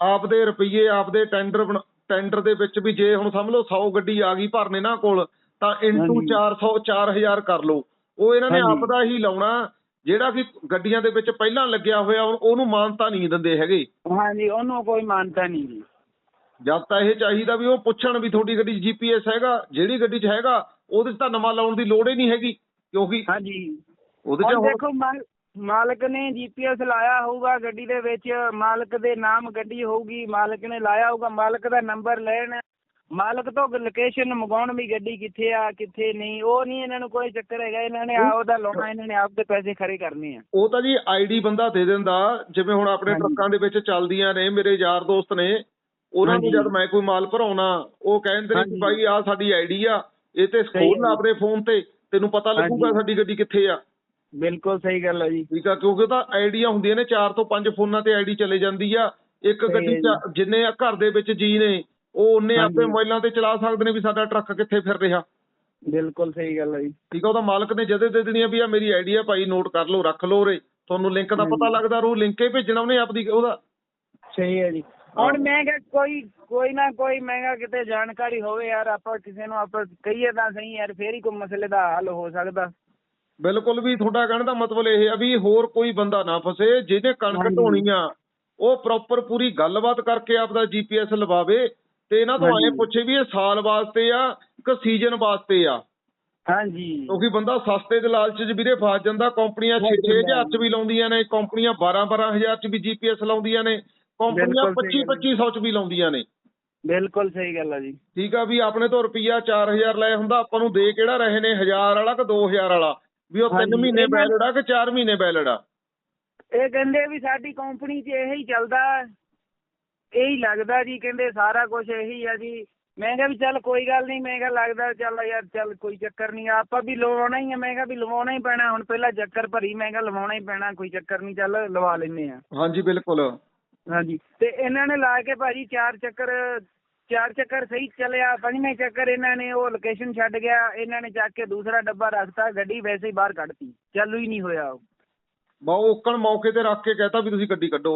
ਆਪਦੇ ਰੁਪਈਏ ਆਪਦੇ ਟੈਂਡਰ ਟੈਂਡਰ ਦੇ ਵਿੱਚ ਵੀ ਜੇ ਹੁਣ ਸਮਝ ਲਓ 100 ਗੱਡੀ ਆ ਗਈ ਭਰਨੇ ਨਾ ਕੋਲ ਤਾਂ ਹਾਂਜੀ। 400 4000 ਕਰ ਲਓ। ਉਹ ਇਹਨਾਂ ਨੇ ਹਾਂਜੀ। ਆਪਦਾ ਹੀ ਲਾਉਣਾ। ਜਿਹੜਾ ਕਿ ਗੱਡੀਆਂ ਦੇ ਵਿੱਚ ਪਹਿਲਾਂ ਲੱਗਿਆ ਹੋਇਆ ਉਹ- ਉਹਨੂੰ ਮਾਨਤਾ ਨਹੀਂ ਦਿੰਦੇ ਹੈਗੇ। ਹਾਂਜੀ ਉਹਨੂੰ ਕੋਈ ਮਾਨਤਾ ਨਹੀਂ ਜੀ। ਜਦ ਤਾਂ ਇਹ ਚਾਹੀਦਾ ਵੀ ਉਹ ਪੁੱਛਣ ਵੀ ਤੁਹਾਡੀ ਗੱਡੀ 'ਚ ਜੀਪੀਐਸ ਹੈਗਾ ਜਿਹੜੀ ਗੱਡੀ 'ਚ ਹੈਗਾ ਉਹਦੇ 'ਚ ਤਾਂ ਨਵਾਂ ਲਾਉਣ ਦੀ ਲੋੜ ਹੀ ਨਹੀਂ ਹੈਗੀ ਕਿਉਂਕਿ ਹਾਂਜੀ। ਉਹਦੇ 'ਚ ਦੇਖੋ ਮਾਲ- ਮਾਲਕ ਨੇ ਜੀਪੀਐਸ ਲਾਇਆ ਹੋਊਗਾ ਗੱਡੀ ਦੇ ਵਿੱਚ ਮਾਲਕ ਦੇ ਨਾਮ ਗੱਡੀ ਹੋਊਗੀ ਮਾਲਕ ਨੇ ਲਾਇਆ ਹੋਊਗਾ ਮਾਲਕ ਦਾ ਨੰਬਰ ਲੈਣ। ਮਾਲਕ ਤੋਂ ਲੋਕੇਸ਼ਨ ਮੰਗਾਉਣ ਵੀ ਗੱਡੀ ਕਿੱਥੇ ਆ ਕਿੱਥੇ ਨਹੀਂ ਉਹ ਨਹੀਂ ਇਹਨਾਂ ਨੂੰ ਕੋਈ ਚੱਕਰ ਹੈਗਾ ਇਹਨਾਂ ਨੇ ਆਪਦਾ ਲਾਉਣਾ ਇਹਨਾਂ ਨੇ ਆਪਦੇ ਪੈਸੇ ਖਰੇ ਕਰਨੇ ਆ ਉਹ ਤਾਂ ਜੀ ਆਈਡੀ ਬੰਦਾ ਦੇ ਦਿੰਦਾ ਜਿਵੇਂ ਹੁਣ ਆਪਣੇ। ਟਰੱਕਾਂ ਦੇ ਵਿੱਚ ਚੱਲਦੀਆਂ ਨੇ ਮੇਰੇ ਯਾਰ ਦੋਸਤ ਨੇ ਉਹਨਾਂ ਨੂੰ। ਜਦ ਮੈਂ ਕੋਈ ਮਾਲ ਭਰਾਉਣਾ ਉਹ ਕਹਿੰਦੇ ਨੇ ਕਿ। ਭਾਈ ਆਹ ਸਾਡੀ ਆਈਡੀ ਆ ਇਹ ਤੇ ਸਹੀ ਖੋਲ ਲਾ ਹੈ। ਆਪਣੇ ਫੋਨ ਤੇ ਤੈਨੂੰ ਪਤਾ ਲੱਗੂਗਾ। ਸਾਡੀ ਗੱਡੀ ਕਿੱਥੇ ਆ ਬਿਲਕੁਲ ਸਹੀ ਗੱਲ ਹੈ ਜੀ ਠੀਕ ਆ ਕਿਉਂਕਿ ਤਾਂ ਆਈਡੀਆਂ ਹੁੰਦੀਆਂ ਨੇ 4 ਤੋਂ 5 ਫੋਨਾਂ ਤੇ ਆਈਡੀ ਚਲੇ ਜਾਂਦੀ ਆ ਇੱਕ ਗੱਡੀ ਜਿੰਨੇ ਆ ਘਰ ਦੇ ਵਿੱਚ ਜੀ ਨੇ ਉਹ ਉਹਨੇ ਹਾਂਜੀ। ਆਪੇ ਮੋਬਾਈਲਾਂ ਤੇ ਚਲਾ ਸਕਦੇ ਨੇ ਵੀ ਸਾਡਾ ਟਰੱਕ ਕਿੱਥੇ ਫਿਰ ਰਿਹਾ ਬਿਲਕੁਲ ਸਹੀ ਗੱਲ ਹੈ ਜੀ ਠੀਕ ਆ ਉਹਦਾ ਮਾਲਕ ਨੇ ਜਦੇ ਦੇ ਦੇਣੀ ਆ ਵੀ ਆ ਮੇਰੀ ਆਈਡੀ ਆ ਭਾਈ ਨੋਟ ਕਰ ਲਓ ਰੱਖ ਲਓ ਰੇ ਤੁਹਾਨੂੰ ਲਿੰਕ ਦਾ ਪਤਾ। ਲੱਗਦਾ ਰੂ ਲਿੰਕ ਹੀ ਭੇਜਣਾ ਉਹਨੇ ਆਪਦੀ ਉਹਦਾ ਸਹੀ ਹੈ ਜੀ ਹੁਣ ਮੈਂ ਕਿਹਾ ਕੋਈ ਕੋਈ ਨਾ ਕੋਈ ਮੈਂ ਕਿਹਾ ਕਿਤੇ ਜਾਣਕਾਰੀ ਹੋਵੇ ਯਾਰ ਆਪਾਂ ਕਿਸੇ ਨੂੰ ਆਪਾਂ ਕਹੀਏ ਤਾਂ ਸਹੀ ਯਾਰ ਫੇਰ ਹੀ ਕੋਈ ਮਸਲੇ ਦਾ ਹੱਲ ਹੋ ਸਕਦਾ ਬਿਲਕੁਲ ਵੀ ਤੁਹਾਡਾ ਕਹਿਣ ਦਾ ਮਤਲਬ ਇਹ ਆ ਵੀ ਹੋਰ ਕੋਈ ਬੰਦਾ ਨਾ ਫਸੇ ਜਿਹਨੇ ਕਣਕ। ਢੋਣੀ ਆ ਉਹ ਪ੍ਰੋਪਰ ਪੂਰੀ ਗੱਲਬਾਤ ਕਰਕੇ ਆਪਦਾ ਜੀਪੀਐਸ ਲਵਾਵੇ ਤੇ ਇਹਨਾਂ ਤੋਂ ਐਂ। ਪੁੱਛੇ ਵੀ ਇਹ ਸਾਲ ਵਾਸਤੇ ਆ ਕਿ ਸੀਜ਼ਨ ਵਾਸਤੇ ਆ? ਹਾਂਜੀ। ਕਿਉਂਕਿ ਬੰਦਾ ਸਸਤੇ ਦੇ ਲਾਲਚ 'ਚ ਵੀਰੇ ਫਸ ਜਾਂਦਾ ਕੰਪਨੀਆਂ 6-6000 'ਚ ਵੀ ਲਾਉਂਦੀਆਂ ਨੇ ਕੰਪਨੀਆਂ 12-12000 'ਚ ਵੀ ਜੀਪੀਐਸ ਲਾਉਂਦੀਆਂ ਨੇ ਕੰਪਨੀਆਂ ਬਿਲਕੁਲ 25 ਸਹੀ ਗੱਲ 2500 ਚ ਵੀ ਲਾਉਂਦੀਆਂ ਨੇ। ਬਿਲਕੁਲ ਸਹੀ ਗੱਲ ਆ ਜੀ। ਠੀਕ ਆ ਵੀ ਆਪਣੇ ਤੋਂ ਰੁਪਈਆ 4000 ਲਏ ਹੁੰਦਾ ਆਪਾਂ ਨੂੰ ਦੇ ਕਿਹੜਾ ਰਹੇ ਨੇ 1000 ਵਾਲਾ ਕਿ 2000 ਵਾਲਾ? ਵੀ ਉਹ 3 ਹਾਂਜੀ, ਮਹੀਨੇ ਵੈਲਿਡ ਆ ਕਿ 4 ਮਹੀਨੇ ਵੈਲਿਡ ਆ? ਇਹ ਕਹਿੰਦੇ ਵੀ ਸਾਡੀ ਕੰਪਨੀ 'ਚ ਇਹੀ ਚੱਲਦਾ ਇਹੀ ਲੱਗਦਾ ਜੀ ਕਹਿੰਦੇ ਸਾਰਾ ਕੁਝ ਇਹੀ ਆ ਜੀ। ਮੈਂ ਕਿਹਾ ਵੀ ਚੱਲ ਕੋਈ ਗੱਲ ਨਹੀਂ ਮੈਂ ਕਿਹਾ ਲੱਗਦਾ ਚੱਲ ਯਾਰ ਚੱਲ ਕੋਈ ਚੱਕਰ ਨਹੀਂ ਆਪਾਂ ਵੀ ਲਵਾਉਣਾ ਹੀ ਆ। ਮੈਂ ਕਿਹਾ ਵੀ ਲਵਾਉਣਾ ਹੀ ਪੈਣਾ ਹੁਣ ਪਹਿਲਾਂ ਚੱਕਰ ਭਰੀ ਮੈਂ ਕਿਹਾ ਲਵਾਉਣਾ ਹੀ ਪੈਣਾ ਕੋਈ ਚੱਕਰ ਨਹੀਂ ਚੱਲ ਲਵਾ ਲੈਨੇ ਆ। ਹਾਂਜੀ ਬਿਲਕੁਲ। ਹਾਂਜੀ ਤੇ ਇਹਨਾਂ ਨੇ ਲਾ ਕੇ ਭਾਜੀ ਚਾਰ ਚੱਕਰ ਚਾਰ ਚੱਕਰ ਸਹੀ ਚੱਲਿਆ ਪੰਜਵੇਂ ਚੱਕਰ ਇਹਨਾਂ ਨੇ ਉਹ ਲੋਕੇਸ਼ਨ ਛੱਡ ਗਿਆ ਇਹਨਾਂ ਨੇ ਚੱਕ ਕੇ ਦੂਸਰਾ ਡੱਬਾ ਰੱਖਤਾ ਗੱਡੀ ਵੈਸੇ ਹੀ ਬਾਹਰ ਕੱਢਤੀ ਚਾਲੂ ਹੀ ਨਹੀਂ ਹੋਇਆ ਉਹ। ਬਹੁ ਓਕਣ ਮੌਕੇ ਤੇ ਰੱਖ ਕੇ ਕਹਤਾ ਵੀ ਤੁਸੀਂ ਗੱਡੀ ਕੱਢੋ।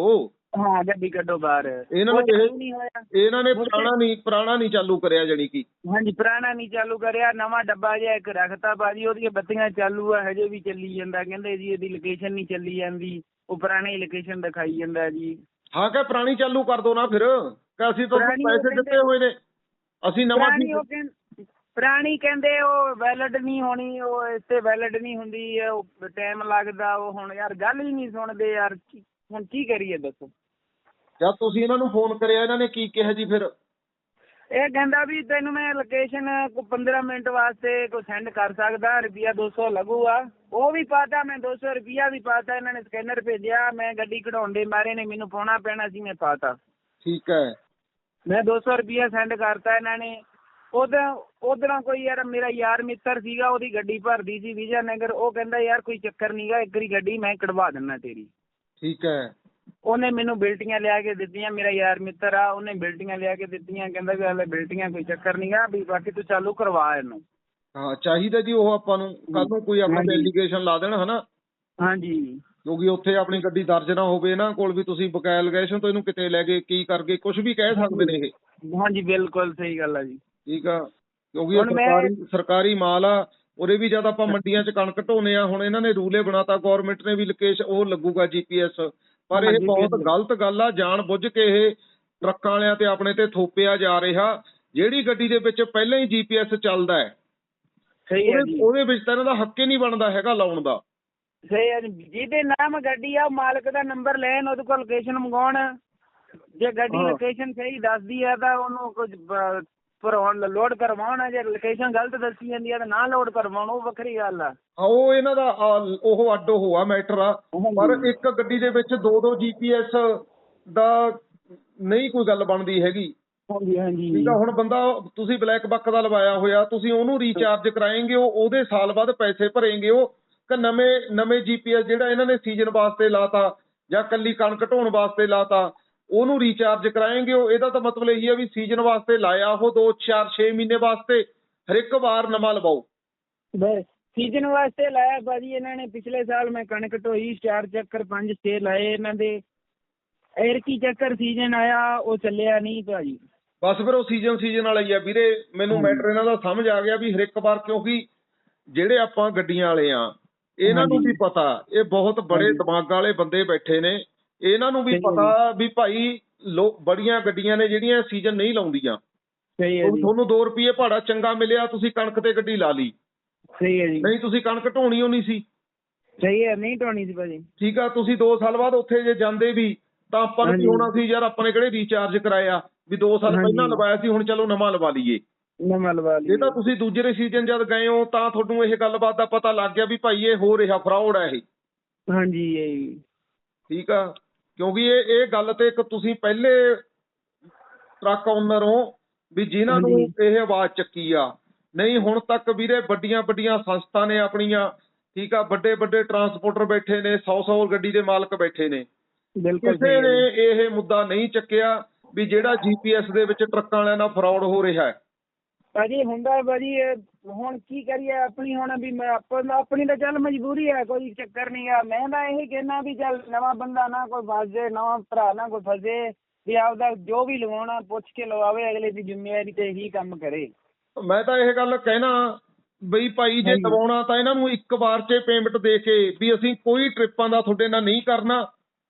ਹਾਂ ਗੱਡੀ ਕੱਢੋ ਬਾਹਰ। ਇਹਨਾਂ ਨੇ ਨਹੀਂ ਹੋਇਆ। ਇਹਨਾਂ ਨੇ ਪੁਰਾਣਾ ਨਹੀਂ ਪੁਰਾਣਾ ਨਹੀਂ ਚਾਲੂ ਕਰਿਆ ਜਾਣੀ ਕਿ। ਹਾਂਜੀ ਪੁਰਾਣਾ ਨਹੀਂ ਚਾਲੂ ਕਰਿਆ। ਨਵਾਂ ਡੱਬਾ ਜਿਹਾ ਇੱਕ ਰੱਖਤਾ ਬਾਜੀ ਉਹਦੀਆਂ ਬੱਤੀਆਂ ਚਾਲੂ ਆ ਹਜੇ ਵੀ ਚੱਲੀ ਜਾਂਦਾ। ਕਹਿੰਦੇ ਜੀ ਇਹਦੀ ਲੋਕੇਸ਼ਨ ਨਹੀਂ ਚੱਲੀ ਜਾਂਦੀ। ਉਹ ਪੁਰਾਣੀ ਲੋਕੇਸ਼ਨ ਦਿਖਾਈ ਜਾਂਦਾ ਜੀ। ਹਾਂ ਕਿ ਪੁਰਾਣੀ ਚਾਲੂ ਕਰ ਦੋ ਨਾ ਫਿਰ। ਕਿ ਅਸੀਂ ਤੁਹਾਨੂੰ ਪੈਸੇ ਦਿੱਤੇ ਹੋਏ ਨੇ। ਅਸੀਂ ਨਵਾਂ ਪੁਰਾਣੀ ਕਹਿੰਦੇ ਉਹ ਵੈਲਿਡ ਨਹੀਂ ਹੋਣੀ। ਉਹ ਇਸ ਤੇ ਵੈਲਿਡ ਨਹੀਂ ਹੁੰਦੀ। ਉਹ ਟਾਈਮ ਲੱਗਦਾ। ਉਹ ਹੁਣ ਯਾਰ ਗੱਲ ਹੀ ਨਹੀਂ ਸੁਣਦੇ ਯਾਰ। ਹੁਣ ਕੀ ਕਰੀਏ ਦੱਸੋ? ਜਦ ਤੁਸੀਂ ਇਹਨਾਂ ਨੂੰ ਫੋਨ ਕਰਿਆ ਇਹਨਾਂ ਨੇ ਕੀ ਕਿਹਾ ਜੀ ਫਿਰ? ਇਹ ਕਹਿੰਦਾ ਵੀ ਤੈਨੂੰ ਮੈਂ ਲੋਕੇਸ਼ਨ ਕੋ 15 ਮਿੰਟ ਵਾਸਤੇ ਕੋ ਸੈਂਡ ਕਰ ਸਕਦਾ ਰੁਪਿਆ 200 ਲੱਗੂਗਾ। ਉਹ ਵੀ ਪਾਤਾ ਮੈਂ 200 ਰੁਪਿਆ ਵੀ ਪਾਤਾ ਇਹਨਾਂ ਨੇ ਸਕੈਨਰ ਭੇਜਿਆ ਮੈਂ ਗੱਡੀ ਕਢਾਉਣ ਦੇ ਮਾਰੇ ਨੇ ਮੈਨੂੰ ਪਾਉਣਾ ਪੈਣਾ ਸੀ ਮੈਂ ਪਾਤਾ। ਠੀਕ ਹੈ। ਮੈਂ 200 ਰੁਪਿਆ ਸੈਂਡ ਕਰਤਾ ਇਹਨਾਂ ਨੇ। ਉਦੋਂ ਉਧਰੋਂ ਕੋਈ ਯਾਰ ਮੇਰਾ ਯਾਰ ਮਿੱਤਰ ਸੀਗਾ ਉਹਦੀ ਗੱਡੀ ਭਰਦੀ ਸੀ ਵਿਜਾ ਨਗਰ ਉਹ ਕਹਿੰਦਾ ਯਾਰ ਕੋਈ ਚੱਕਰ ਨਹੀਂਗਾ ਇੱਕ ਵਾਰੀ ਗੱਡੀ ਮੈਂ ਕਢਵਾ ਦਿੰਦਾ ਤੇਰੀ। ਠੀਕ ਹੈ। ਉਹਨੇ ਮੈਨੂੰ ਬਿਲਟੀਆਂ ਲਿਆ ਕੇ ਦਿੱਤੀਆਂ ਮੇਰਾ ਯਾਰ ਮਿੱਤਰ ਆ ਉਹਨੇ ਬਿਲਟੀਆਂ ਲਿਆ ਕੇ ਦਿੱਤੀਆਂ ਕਹਿੰਦਾ ਵੀ ਹਲੇ ਬਿਲਟੀਆਂ ਕੋਈ ਚੱਕਰ ਨਹੀਂਗਾ ਵੀ ਬਾਕੀ ਤੂੰ ਚਾਲੂ ਕਰਵਾ ਇਹਨੂੰ। ਹਾਂ ਚਾਹੀਦਾ ਜੀ ਉਹ ਆਪਾਂ ਨੂੰ ਕੱਲ ਨੂੰ ਕੋਈ ਆਪਣਾ ਹਾਂਜੀ। ਐਲੀਗੇਸ਼ਨ ਲਾ ਦੇਣ ਹਨਾ? ਹਾਂਜੀ। ਕਿਉਂਕਿ ਉੱਥੇ ਆਪਣੀ ਗੱਡੀ ਦਰਜ ਨਾ ਹੋਵੇ ਇਹਨਾਂ ਕੋਲ ਵੀ ਤੁਸੀਂ ਬਕਾਇਆ ਐਲੀਗੇਸ਼ਨ ਤੋਂ ਇਹਨੂੰ ਕਿਤੇ ਲੈ ਗਏ ਕੀ ਕਰ ਗਏ ਕੁਝ ਵੀ ਕਹਿ ਸਕਦੇ ਨੇ ਇਹ। ਹਾਂਜੀ ਬਿਲਕੁਲ ਸਹੀ ਗੱਲ ਆ ਜੀ। ਠੀਕ ਆ। ਕਿਉਂਕਿ ਇਹ ਸਰਕਾਰੀ ਸਰਕਾਰੀ ਮਾਲ ਆ ਉਹਦੇ ਵੀ ਜਦ ਆਪਾਂ ਮੰਡੀਆਂ 'ਚ ਕਣਕ ਢੋਨੇ ਆ ਹੁਣ ਇਹਨਾਂ ਨੇ ਰੂਲੇ ਬਣਾਤਾ ਗਵਰਨਮੈਂਟ ਨੇ ਵੀ ਲੋਕੇਸ਼ਨ ਉਹ ਲੱਗੂਗਾ ਜੀਪੀਐਸ ਪਰ ਇਹ ਬਹੁਤ। ਗਲਤ ਗੱਲ ਆ ਜਾਣ ਬੁੱਝ ਕੇ ਇਹ ਟਰੱਕਾਂ ਵਾਲਿਆਂ ਤੇ ਆਪਣੇ ਤੇ ਥੋਪਿਆ ਜਾ ਰਿਹਾ ਜਿਹੜੀ ਗੱਡੀ ਦੇ ਵਿੱਚ ਪਹਿਲਾਂ ਹੀ ਜੀਪੀਐਸ ਚੱਲਦਾ ਹੈ ਸਹੀ ਹੈ ਉਹਦੇ ਜੀ ਉਹਦੇ ਵਿੱਚ ਤਾਂ ਇਹਨਾਂ ਦਾ ਹੱਕ ਹੀ ਨਹੀਂ ਬਣਦਾ ਹੈਗਾ ਲਾਉਣ ਦਾ ਸਹੀ ਹੈ। ਜਿਹਦੇ ਨਾਮ ਗੱਡੀ ਆ ਮਾਲਕ ਦਾ ਨੰਬਰ ਲੈਣ ਉਹਦੇ ਕੋਲ ਲੋਕੇਸ਼ਨ ਮੰਗਾਉਣ ਜੇ ਗੱਡੀ। ਲੋਕੇਸ਼ਨ ਸਹੀ ਦੱਸਦੀ ਆ ਤਾਂ ਉਹਨੂੰ ਕੁਝ ਬ- ਭਰਾਉਣ ਲੋਡ ਕਰਵਾਉਣ ਜੇ ਲੋਕੇਸ਼ਨ ਗਲਤ ਦੱਸੀ ਜਾਂਦੀ ਆ ਤਾਂ ਨਾ ਲੋਡ ਕਰਵਾਉਣ ਉਹ ਵੱਖਰੀ ਗੱਲ ਆ। ਹਾਂ ਉਹ ਇਹਨਾਂ ਦਾ ਆ, ਉਹ ਅੱਡ ਹੋਆ ਮੈਟਰ ਆ। ਪਰ। ਇੱਕ ਗੱਡੀ ਦੇ ਵਿੱਚ ਦੋ ਦੋ ਜੀਪੀਐਸ ਦਾ ਨਹੀਂ ਕੋਈ ਗੱਲ ਬਣਦੀ ਹੈਗੀ। ਹਾਂਜੀ ਹਾਂਜੀ। ਠੀਕ ਆ ਹੁਣ ਬੰਦਾ ਤੁਸੀਂ ਬਲੈਕ ਬੱਕ ਦਾ ਲਵਾਇਆ ਹੋਇਆ ਤੁਸੀਂ ਉਹਨੂੰ ਰੀਚਾਰਜ ਕਰਾਏਂਗੇ ਉਹ ਉਹਦੇ ਸਾਲ ਬਾਅਦ ਪੈਸੇ ਭਰੇਂਗੇ ਉਹ ਕਿ ਨਵੇਂ ਨਵੇਂ ਜੀਪੀਐਸ ਜਿਹੜਾ ਇਹਨਾਂ ਨੇ ਸੀਜ਼ਨ ਵਾਸਤੇ ਲਾਤਾ ਜਾਂ ਕੱਲੀ ਕਣਕ ਢੋਣ ਵਾਸਤੇ ਲਾਤਾ ਉਹਨੂੰ ਰੀਚਾਰਜ ਕਰਾਏਂਗੇ ਉਹ ਇਹਦਾ ਤਾਂ ਮਤਲਬ ਇਹੀ ਆ ਵੀ ਸੀਜ਼ਨ ਵਾਸਤੇ ਲਾਇਆ ਉਹ 2 4 6 ਮਹੀਨੇ ਵਾਸਤੇ ਹਰ ਇੱਕ ਵਾਰ ਨਵਾਂ ਲਵਾਓ ਸੀਜ਼ਨ ਵਾਸਤੇ ਲਾਇਆ ਭਾਜੀ ਇਹਨਾਂ ਨੇ ਪਿਛਲੇ ਸਾਲ ਮੈਂ ਕਣਕ ਢੋਈ ਚਾਰ ਚੱਕਰ ਪੰਜ ਛੇ ਲਾਏ ਇਹਨਾਂ ਦੇ ਐਰਕੀ ਚੱਕਰ ਸੀਜ਼ਨ ਆਇਆ ਉਹ ਚੱਲਿਆ ਨਹੀਂ ਭਾਜੀ ਬਸ ਫਿਰ ਉਹ ਸੀਜ਼ਨ ਸੀਜ਼ਨ ਵਾਲਾ ਹੀ ਆ ਵੀਰੇ ਮੈਨੂੰ। ਮੈਟਰ ਇਹਨਾਂ ਦਾ ਸਮਝ ਆ ਗਿਆ ਵੀ ਹਰ ਇੱਕ ਵਾਰ ਕਿਉਂਕਿ ਜਿਹੜੇ ਆਪਾਂ ਗੱਡੀਆਂ ਵਾਲੇ ਆ ਇਹਨਾਂ ਨੂੰ। ਵੀ ਪਤਾ ਇਹ ਬਹੁਤ ਬੜੇ। ਦਿਮਾਗ ਵਾਲੇ ਬੰਦੇ ਬੈਠੇ ਨੇ ਇਹਨਾਂ ਨੂੰ ਵੀ ਪਤਾ ਵੀ ਭਾਈ ਲੋ ਬੜੀਆਂ ਗੱਡੀਆਂ ਨੇ ਜਿਹੜੀਆਂ ਸੀਜ਼ਨ ਨਹੀਂ ਲਾਉਂਦੀਆਂ। ਸਹੀ ਹੈ ਜੀ। ਤੁਹਾਨੂੰ 2 ਰੁਪਏ ਭਾੜਾ ਚੰਗਾ ਮਿਲਿਆ ਤੁਸੀਂ ਕਣਕ ਤੇ ਗੱਡੀ ਲਾ ਲਈ। ਸਹੀ ਹੈ ਜੀ। ਨਹੀਂ ਤੁਸੀਂ ਕਣਕ ਢੋਣੀ ਨਹੀਂ ਸੀ। ਸਹੀ ਹੈ ਨਹੀਂ ਢੋਣੀ ਸੀ ਭਾਜੀ। ਠੀਕ ਆ ਤੁਸੀਂ 2 ਸਾਲ ਬਾਅਦ ਉੱਥੇ ਜੇ ਜਾਂਦੇ ਵੀ ਤਾਂ ਆਪਾਂ ਨੂੰ। ਹੋਣਾ ਸੀ ਯਾਰ ਆਪਾਂ ਨੇ ਕਿਹੜੇ ਰੀਚਾਰਜ ਕਰਾਇਆ? ਵੀ 2 ਸਾਲ। ਪਹਿਲਾਂ ਲਵਾਇਆ ਸੀ ਹੁਣ ਚਲੋ ਨਵਾਂ ਲਵਾ ਲਈਏ। ਨਵਾਂ ਲਵਾ ਲਈ ਇਹ ਤਾਂ ਤੁਸੀਂ ਦੂਜੇ ਸੀਜ਼ਨ ਜਦ ਗਏ ਹੋ ਤਾਂ ਤੁਹਾਨੂੰ ਇਹ ਗੱਲਬਾਤ ਦਾ ਪਤਾ ਲੱਗ ਗਿਆ ਵੀ ਭਾਈ ਇਹ ਹੋ ਰਿਹਾ ਫਰਾਡ ਹੈ ਇਹ। ਹਾਂਜੀ ਇਹ ਠੀਕ ਆ। ਕਿਉਂਕਿ ਇਹ ਇਹ ਗੱਲ ਤੇ ਇੱਕ ਤੁਸੀਂ ਪਹਿਲੇ ਟਰੱਕ ਓਨਰ ਹੋ ਵੀ ਜਿਨ੍ਹਾਂ ਨੂੰ ਇਹ ਆਵਾਜ਼ ਚੱਕੀ ਆ। ਨਹੀਂ ਹੁਣ ਤੱਕ ਵੀਰੇ ਵੱਡੀਆਂ ਵੱਡੀਆਂ ਸੰਸਥਾ ਨੇ ਆਪਣੀਆਂ ਠੀਕ ਆ ਵੱਡੇ ਵੱਡੇ ਟਰਾਂਸਪੋਰਟਰ ਬੈਠੇ ਨੇ 100 100 ਗੱਡੀ ਦੇ ਮਾਲਕ ਬੈਠੇ ਨੇ। ਕਿਸੇ ਨੇ। ਇਹ ਮੁੱਦਾ ਨਹੀਂ ਚੱਕਿਆ ਵੀ ਜਿਹੜਾ ਜੀਪੀਐਸ ਦੇ ਵਿੱਚ ਟਰੱਕਾਂ ਵਾਲਿਆਂ ਨਾਲ ਫਰਾਡ ਹੋ ਰਿਹਾ ਹੈ। ਭਾਜੀ ਹੁੰਦਾ ਭਾਜੀ ਇਹ ਹੁਣ ਕੀ ਕਰੀਏ ਆਪਣੀ ਹੁਣ ਵੀ ਮੈਂ ਆਪ- ਆਪਣੀ ਤਾਂ ਚੱਲ ਮਜਬੂਰੀ ਹੈ ਕੋਈ ਚੱਕਰ ਨਹੀਂ ਆ ਮੈਂ ਤਾਂ ਇਹ ਕਹਿਣਾ ਵੀ ਚੱਲ ਨਵਾਂ ਬੰਦਾ ਨਾ ਕੋਈ ਫਸ ਨਵਾਂ ਭਰਾ ਨਾ ਕੋਈ ਫਸੇ ਵੀ ਆਪਦਾ ਜੋ ਵੀ ਲਵਾਉਣਾ ਪੁੱਛ ਕੇ ਲਵਾਵੇ ਅਗਲੇ ਦੀ ਜ਼ਿੰਮੇਵਾਰੀ ਤੇ ਹੀ ਕੰਮ ਕਰੇ ਮੈਂ ਤਾਂ ਇਹ ਗੱਲ ਕਹਿਣਾ ਬਈ ਭਾਈ ਜੇ ਹਾਂਜੀ। ਦਵਾਉਣਾ ਤਾਂ ਇਹਨਾਂ ਨੂੰ ਇੱਕ ਵਾਰ 'ਚ ਪੇਮੈਂਟ ਦੇ ਕੇ ਵੀ ਅਸੀਂ ਕੋਈ ਟ੍ਰਿਪਾਂ ਦਾ ਤੁਹਾਡੇ ਨਾਲ ਨਹੀਂ ਕਰਨਾ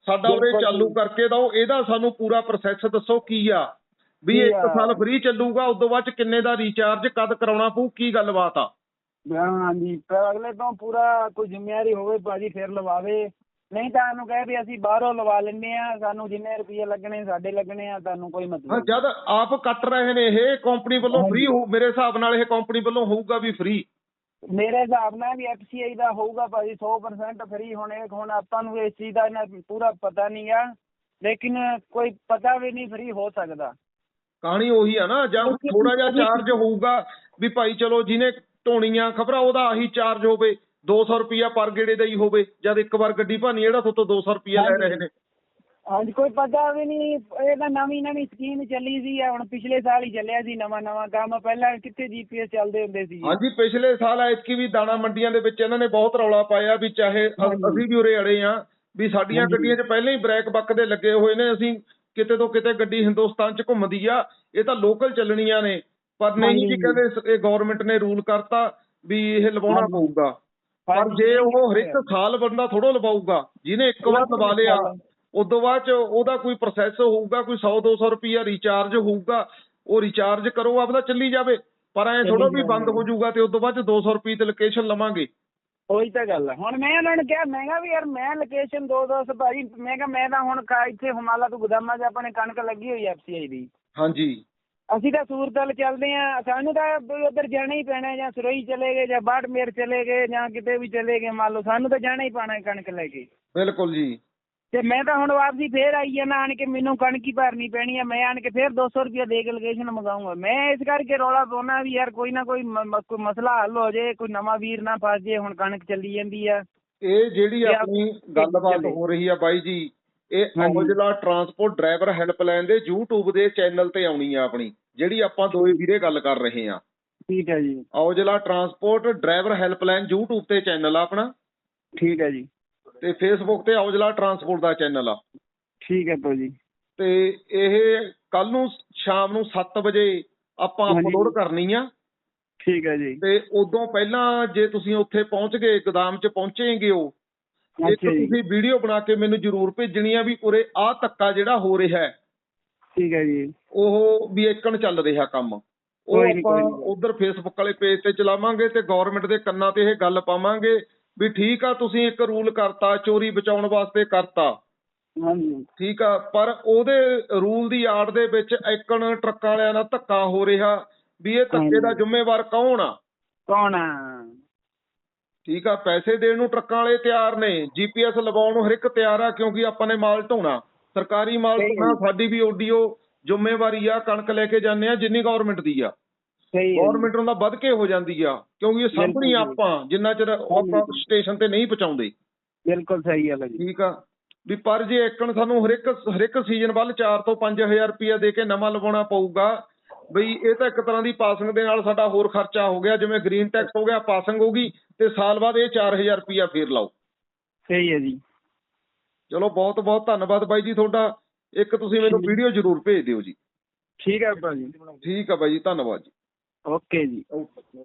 ਸਾਡਾ ਬਿਲਕੁਲ ਚਾਲੂ। ਕਰਕੇ ਦਿਓ ਇਹਦਾ ਸਾਨੂੰ ਪੂਰਾ ਪ੍ਰੋਸੈਸ ਦੱਸੋ ਕੀ ਆ ਵੀ ਇੱਕ? ਸਾਲ ਫ੍ਰੀ ਚੱਲੂਗਾ ਉਸ ਤੋਂ ਬਾਅਦ 'ਚ ਕਿੰਨੇ ਦਾ ਰੀਚਾਰਜ ਕਦ ਕਰਾਉਣਾ ਪਊ ਕੀ ਗੱਲਬਾਤ ਆ? ਹਾਂਜੀ। ਪਰ ਅਗਲੇ ਤੋਂ ਪੂਰਾ ਕੋਈ ਜ਼ਿੰਮੇਵਾਰੀ ਹੋਵੇ ਭਾਜੀ ਫਿਰ ਲਵਾਵੇ। ਨਹੀਂ ਤਾਂ ਉਹਨੂੰ ਕਹੇ ਵੀ ਅਸੀਂ ਬਾਹਰੋਂ ਲਵਾ ਲੈਂਦੇ ਆ ਸਾਨੂੰ ਜਿੰਨੇ ਰੁਪਏ ਲੱਗਣੇ ਸਾਡੇ ਲੱਗਣੇ ਆ ਤੁਹਾਨੂੰ ਕੋਈ ਹਾਂ ਮਤਲਬ ਜਦ ਆਪ ਕੱਟ ਰਹੇ ਨੇ ਇਹ ਕੰਪਨੀ ਵੱਲੋਂ। ਫ੍ਰੀ ਮੇਰੇ ਹਿਸਾਬ ਨਾਲ ਇਹ ਕੰਪਨੀ ਵੱਲੋਂ ਹੋਊਗਾ ਵੀ ਫ੍ਰੀ ਮੇਰੇ ਹਿਸਾਬ ਨਾਲ ਵੀ ਐਫਸੀਆਈ ਦਾ ਹੋਊਗਾ ਭਾਜੀ 100% ਫ੍ਰੀ ਹੁਣ ਇਹ ਹੁਣ ਆਪਾਂ ਨੂੰ ਇਸ ਚੀਜ਼ ਦਾ ਪੂਰਾ ਪਤਾ ਨਹੀਂ ਆ। ਲੇਕਿਨ ਕੋਈ ਪਤਾ ਵੀ ਨਹੀਂ ਫ੍ਰੀ ਹੋ ਸਕਦਾ। ਕਹਾਣੀ ਉਹੀ ਆ ਨਾ ਜਾਂ ਥੋੜਾ ਜਿਹਾ ਚਾਰਜ ਹੋਊਗਾ ਵੀ ਭਾਈ ਚਲੋ ਜਿਹਨੇ ਢੋਣੀਆਂ ਖਬਰਾਂ ਉਹਦਾ ਆਹੀ ਚਾਰਜ ਹੋਵੇ 200 ਰੁਪਿਆ ਪਰ ਗੇੜੇ ਦਾ ਹੀ ਹੋਵੇ ਜਦ ਇੱਕ ਵਾਰ ਗੱਡੀ ਭਾਨੀ ਜਿਹੜਾ ਤੁਹਾਤੋਂ 200 ਰੁਪਿਆ ਲੈ ਰਹੇ ਨੇ ਹਾਂਜੀ ਕੋਈ ਪਤਾ ਵੀ ਨਹੀਂ ਇਹ ਤਾਂ ਨਵੀਂ ਨਵੀਂ ਸਕੀਮ ਚੱਲੀ ਸੀ ਆ ਹੁਣ ਪਿਛਲੇ ਸਾਲ ਹੀ ਚੱਲਿਆ ਸੀ ਨਵਾਂ ਨਵਾਂ ਕੰਮ ਪਹਿਲਾਂ ਕਿੱਥੇ ਜੀਪੀਐਸ ਚੱਲਦੇ ਹੁੰਦੇ ਸੀ ਹਾਂਜੀ ਪਿਛਲੇ ਸਾਲ ਐਤਕੀ ਵੀ ਦਾਣਾ ਮੰਡੀਆਂ ਦੇ ਵਿੱਚ ਇਹਨਾਂ ਨੇ ਬਹੁਤ ਰੌਲਾ ਪਾਇਆ ਵੀ ਚਾਹੇ। ਅਸੀਂ ਵੀ ਉਰੇ ਅੜੇ ਆ ਵੀ ਸਾਡੀਆਂ। ਗੱਡੀਆਂ 'ਚ ਪਹਿਲਾਂ ਹੀ ਬ੍ਰੇਕ ਬੱਕਦੇ ਲੱਗੇ ਹੋਏ ਨੇ ਅਸੀਂ ਕਿਤੇ ਤੋਂ ਕਿਤੇ ਗੱਡੀ ਹਿੰਦੁਸਤਾਨ 'ਚ ਘੁੰਮਦੀ ਆ ਇਹ ਤਾਂ ਲੋਕਲ ਚੱਲਣੀਆਂ ਨੇ ਪਰ ਨਹੀਂ ਜੀ। ਕਹਿੰਦੇ ਇਹ ਗਵਰਨਮੈਂਟ ਨੇ ਰੂਲ ਕਰਤਾ ਵੀ ਇਹ ਲਵਾਉਣਾ। ਪਊਗਾ ਪਰ ਜੇ ਉਹ ਹਰ। ਇੱਕ ਸਾਲ ਬੰਦਾ ਥੋੜੋ ਲਵਾਊਗਾ ਜਿਹਨੇ ਇੱਕ ਵਾਰ ਲਵਾ ਲਿਆ ਉਦੋਂ ਬਾਅਦ ਚ ਉਹਦਾ ਕੋਈ ਪ੍ਰੋਸੈਸ ਹੋਊਗਾ ਕੋਈ 100 200 ਰੁਪਿਆ ਰੀਚਾਰਜ ਹੋਊਗਾ ਉਹ ਰੀਚਾਰਜ ਕਰੋ ਆਪਦਾ ਚੱਲੀ ਜਾਵੇ ਪਰ ਐ ਥੋੜਾ ਵੀ। ਬੰਦ ਹੋ ਜਾਊਗਾ ਤੇ ਉਦੋਂ ਬਾਅਦ ਚ 200 ਰੁਪਏ ਤੇ ਲੋਕੇਸ਼ਨ ਲਵਾਂਗੇ ਉਹੀ ਤਾਂ ਗੱਲ ਆ। ਹੁਣ ਮੈਂ ਉਹਨਾਂ ਨੂੰ ਕਿਹਾ ਮੈਂ ਕਿਹਾ ਵੀ ਯਾਰ ਮੈਂ ਲੋਕੇਸ਼ਨ ਦੋ ਦੋ ਭਾਜੀ ਮੈਂ ਕਿਹਾ ਮੈਂ ਤਾਂ ਹੁਣ ਕਾ- ਇੱਥੇ ਹੁਮਾਲਾ ਤੋਂ ਗੁਦਾਮਾਂ 'ਚ ਆਪਣੇ ਕਣਕ ਲੱਗੀ ਹੋਈ ਐਫਸੀਆਈ ਦੀ। ਹਾਂਜੀ। ਅਸੀਂ ਤਾਂ ਸੂਰਤਲ ਚੱਲਦੇ ਆ ਸਾਨੂੰ ਤਾਂ ਉੱਧਰ ਜਾਣਾ ਹੀ ਪੈਣਾ ਜਾਂ ਸਰੋਈ ਚਲੇ ਗਏ ਜਾਂ ਬਾੜਮੇਰ ਚਲੇ ਗਏ ਜਾਂ ਕਿਤੇ ਵੀ ਚਲੇ ਗਏ ਮੰਨ ਲਓ ਸਾਨੂੰ ਤਾਂ ਜਾਣਾ ਹੀ ਪੈਣਾ ਕਣਕ ਲੈ ਕੇ। ਬਿਲਕੁਲ ਜੀ। ਤੇ ਮੈਂ ਤਾਂ ਹੁਣ ਵਾਪਸੀ ਫੇਰ ਆਈ ਆ ਨਾ ਆਣ ਕੇ ਮੈਨੂੰ ਕਣਕ ਭਰਨੀ ਪੈਣੀ ਆ ਮੈਂ ਆਣ ਕੇ ਫੇਰ 200 ਰੁਪਏ ਦੇ ਕੇ ਲੋਕੇਸ਼ਨ ਮੰਗਾਉਂਗਾ। ਮੈਂ ਇਸ ਕਰਕੇ ਰੌਲਾ ਪਾਉਣਾ ਵੀ ਯਾਰ ਕੋਈ ਨਾ ਕੋਈ ਮਸਲਾ ਹੱਲ ਹੋ ਜਾਏ ਕੋਈ ਨਵਾਂ ਵੀਰ ਨਾ ਫਸ ਜੇ ਹੁਣ ਕਣਕ ਚੱਲੀ ਜਾਂਦੀ ਆ। ਇਹ ਜਿਹੜੀ ਆਪਣੀ ਗੱਲਬਾਤ। ਹੋ ਰਹੀ ਆ ਬਾਈ ਜੀ ਇਹ। ਔਜਲਾ ਟਰਾਂਸਪੋਰਟ ਡਰਾਈਵਰ ਹੈਲਪਲਾਈਨ ਦੇ YouTube ਦੇ ਚੈਨਲ ਤੇ ਆਉਣੀ ਆ ਆਪਣੀ ਜਿਹੜੀ ਆਪਾਂ ਦੋਏ ਵੀਰੇ ਗੱਲ ਕਰ ਰਹੇ ਆ। ਠੀਕ ਹੈ ਜੀ। Aujla transport driver helpline YouTube ਤੇ ਚੈਨਲ ਆ ਆਪਣਾ। ਠੀਕ ਹੈ ਜੀ। ਤੇ Facebook ਤੇ ਔਜਲਾ ਟਰਾਂਸਪੋਰਟ ਦਾ ਚੈਨਲ ਆ। ਠੀਕ ਹੈ ਭਾਜੀ। ਤੇ ਇਹ ਕੱਲ ਨੂੰ ਸ਼ਾਮ ਨੂੰ 7 ਵਜੇ ਆਪਾਂ। ਅਪਲੋਡ ਕਰਨੀ ਆ। ਠੀਕ ਹੈ ਜੀ। ਤੇ ਉਦੋਂ ਪਹਿਲਾਂ ਜੇ ਤੁਸੀਂ ਉੱਥੇ ਪਹੁੰਚ ਗਏ ਗੋਦਾਮ 'ਚ ਪਹੁੰਚੇਗੇ ਹੋ ਜੀ। ਤੁਸੀਂ ਵੀਡੀਓ ਬਣਾ ਕੇ ਮੈਨੂੰ ਜ਼ਰੂਰ ਭੇਜਣੀ ਆ ਵੀ ਉਰੇ ਆਹ ਧੱਕਾ ਜਿਹੜਾ ਹੋ ਰਿਹਾ ਹੈ। ਠੀਕ ਹੈ ਜੀ। ਉਹ ਵੀ ਏਕਣ ਚੱਲ ਰਿਹਾ ਕੰਮ। ਉਹ ਆਪਾਂ। ਉਧਰ ਫੇਸਬੁੱਕ ਵਾਲੇ ਪੇਜ ਤੇ ਚਲਾਵਾਂਗੇ ਤੇ ਗਵਰਨਮੈਂਟ ਦੇ ਕੰਨਾਂ ਤੇ ਇਹ ਗੱਲ ਪਾਵਾਂਗੇ ਵੀ ਠੀਕ ਆ ਤੁਸੀਂ ਇੱਕ ਰੂਲ ਕਰਤਾ ਚੋਰੀ ਬਚਾਉਣ ਵਾਸਤੇ ਕਰਤਾ ਹਾਂਜੀ ਠੀਕ ਆ ਪਰ ਉਹਦੇ ਰੂਲ ਦੀ ਆੜ ਦੇ ਵਿੱਚ ਏਕਣ ਟਰੱਕਾਂ ਵਾਲਿਆਂ ਨਾਲ ਧੱਕਾ ਹੋ ਰਿਹਾ ਵੀ ਇਹ ਧੱਕੇ ਦਾ। ਜ਼ਿੰਮੇਵਾਰ ਕੌਣ ਆ ਕੌਣ ਆ ਠੀਕ ਆ ਪੈਸੇ ਦੇਣ ਨੂੰ ਟਰੱਕਾਂ ਵਾਲੇ ਤਿਆਰ ਨੇ ਜੀਪੀਐਸ ਲਗਾਉਣ ਨੂੰ ਹਰ ਇੱਕ ਤਿਆਰ ਆ ਕਿਉਂਕਿ ਆਪਾਂ ਨੇ ਮਾਲ ਢੋਣਾ ਸਰਕਾਰੀ ਮਾਲ ਢੋਣਾ। ਸਾਡੀ ਵੀ ਓਡੀਓ ਜ਼ਿੰਮੇਵਾਰੀ ਆ ਕਣਕ ਲੈ ਕੇ ਜਾਂਦੇ ਆ ਜਿੰਨੀ ਗਵਰਨਮੈਂਟ ਦੀ ਆ। ਗਵਰਨਮੈਂਟ ਨੂੰ ਤਾਂ ਵੱਧ ਕੇ ਹੋ ਜਾਂਦੀ ਆ ਕਿਉਂਕਿ ਇਹ ਜੀ। ਆਪਾਂ ਜਿੰਨਾ ਚਿਰ ਆਪਾਂ। ਸਟੇਸ਼ਨ ਤੇ ਨਹੀਂ ਪਹੁੰਚਾਉਂਦੇ। ਬਿਲਕੁਲ ਸਹੀ ਗੱਲ ਹੈ ਜੀ। ਠੀਕ ਆ। ਵੀ ਪਰ ਜੇ ਏਕਣ ਸਾਨੂੰ ਹਰ ਇੱਕ ਹਰ ਇੱਕ ਸੀਜ਼ਨ ਵੱਲ 4 ਤੋਂ 5000 ਰੁਪਇਆ ਦੇ ਕੇ ਨਵਾਂ ਲਵਾਉਣਾ ਪਊਗਾ ਬਈ ਇਹ ਤਾਂ ਇੱਕ ਤਰ੍ਹਾਂ ਦੀ ਪਾਸਿੰਗ ਦੇ ਨਾਲ ਸਾਡਾ ਹੋਰ ਖਰਚਾ ਹੋ ਗਿਆ ਜਿਵੇਂ ਗ੍ਰੀਨ ਟੈਕਸ ਹੋ ਗਿਆ ਪਾਸਿੰਗ ਹੋ ਗਈ ਤੇ ਸਾਲ ਬਾਅਦ ਇਹ 4000 ਰੁਪਇਆ ਫੇਰ ਲਾਓ। ਸਹੀ ਹੈ ਜੀ। ਚਲੋ ਬਹੁਤ ਬਹੁਤ ਧੰਨਵਾਦ ਬਾਈ ਜੀ ਤੁਹਾਡਾ। ਇੱਕ ਤੁਸੀਂ ਮੈਨੂੰ। ਵੀਡੀਓ ਜ਼ਰੂਰ ਭੇਜ ਦਿਓ ਜੀ। ਠੀਕ ਹੈ ਭਾਜੀ। ਠੀਕ ਆ ਬਾਈ ਜੀ ਧੰਨਵਾਦ ਜੀ। ਓਕੇ ਜੀ। ਓਕੇ